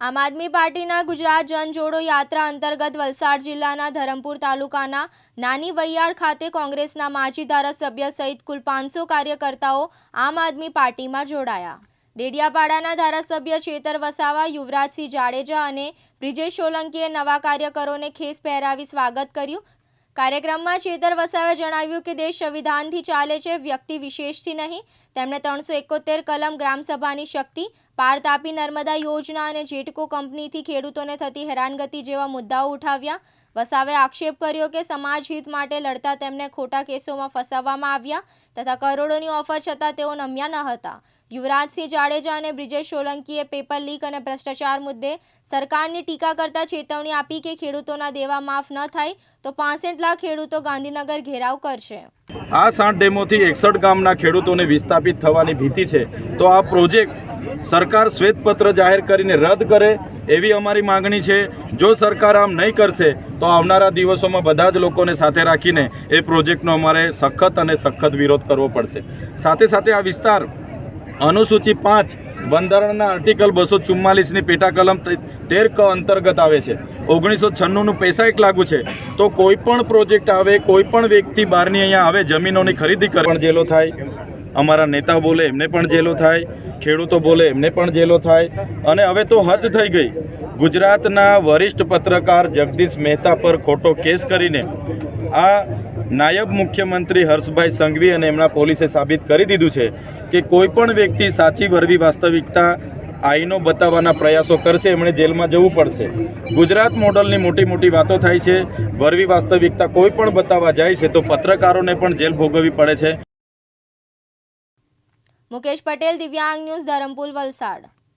આમ આદમી પાર્ટીના ગુજરાત જનજોડો યાત્રા અંતર્ગત વલસાડ જિલ્લાના ધરમપુર તાલુકાના નાની વૈયાળ ખાતે કોંગ્રેસના માજી ધારાસભ્ય સહિત કુલ પાંચસો કાર્યકર્તાઓ આમ આદમી પાર્ટીમાં જોડાયા. ડેડિયાપાડાના ધારાસભ્ય ચેતર વસાવા, યુવરાજસિંહ જાડેજા અને બ્રિજેશ સોલંકીએ નવા કાર્યકરોને ખેસ પહેરાવી સ્વાગત કર્યું. કાર્યક્રમમાં ચેતર વસાવે જણાવ્યું કે દેશ સંવિધાનથી ચાલે છે, વ્યક્તિ વિશેષથી નહીં. તેમણે ત્રણસો એકોતેર કલમ ગ્રામસભાની શક્તિ, પાર તાપી નર્મદા યોજના અને જેટકો કંપનીથી ખેડૂતોને થતી હેરાનગતિ જેવા મુદ્દાઓ ઉઠાવ્યા. વસાવે આક્ષેપ કર્યો કે સમાજ હિત માટે લડતા તેમને ખોટા કેસોમાં ફસાવવામાં આવ્યા તથા કરોડોની ઓફર છતાં તેઓ નમ્યા ન હતા. યુવરાજસિંહ જાડેજા અને બ્રિજેશ સોલંકીએ પેપર લીક અને ભ્રષ્ટાચાર મુદ્દે સરકારની ટીકા કરતા ચેતવણી આપી કે ખેડૂતોના દેવા માફ ન થાય, તો પાસઠ લાખ ખેડૂતો ગાંધીનગર ઘેરાવ કરશે. આ સાત ડેમોથી એકસઠ ગામના ખેડૂતોને વિસ્થાપિત થવાની ભીતિ છે. તો આ પ્રોજેક્ટ સરકાર શ્વેતપત્ર જાહેર કરીને રદ કરે એવી અમારી માંગણી છે. જો સરકાર આમ નહીં કરશે, તો આવનારા દિવસોમાં બધા જ લોકોને સાથે રાખીને એ પ્રોજેક્ટનો અમારે સખત અને સખત વિરોધ કરવો પડશે. સાથે સાથે આ વિસ્તાર અનુસૂચિ પાંચ, બંધારણના આર્ટિકલ બસો ચુમ્માલીસની પેટા કલમ તેર ક અંતર્ગત આવે છે. ઓગણીસો છન્નુંનું પૈસા એક લાગુ છે. તો કોઈ પણ પ્રોજેક્ટ આવે, કોઈ પણ વ્યક્તિ બહારની અહીંયા આવે, જમીનોની ખરીદી કરે. પણ જેલો થાય. અમારા નેતા બોલે, એમને પણ જેલો થાય. ખેડૂતો બોલે, એમને પણ જેલો થાય. અને હવે તો હદ થઈ ગઈ. ગુજરાતના વરિષ્ઠ પત્રકાર જગદીશ મહેતા પર ખોટો કેસ કરીને આ નાયબ મુખ્યમંત્રી હર્ષભાઈ સંઘવી અને એમના પોલીસે સાબિત કરી દીધું છે કે કોઈ પણ વ્યક્તિ સાચી વરવી વાસ્તવિકતા આઈનો બતાવવાના પ્રયાસો કરશે, એમણે જેલમાં જવું પડશે. ગુજરાત મોડલની મોટી મોટી વાતો થાય છે, વરવી વાસ્તવિકતા કોઈ પણ બતાવવા જાય છે, તો પત્રકારોને પણ જેલ ભોગવવી પડે છે. મુકેશ પટેલ, દિવ્યાંગ ન્યૂઝ, ધરમપુર, વલસાડ.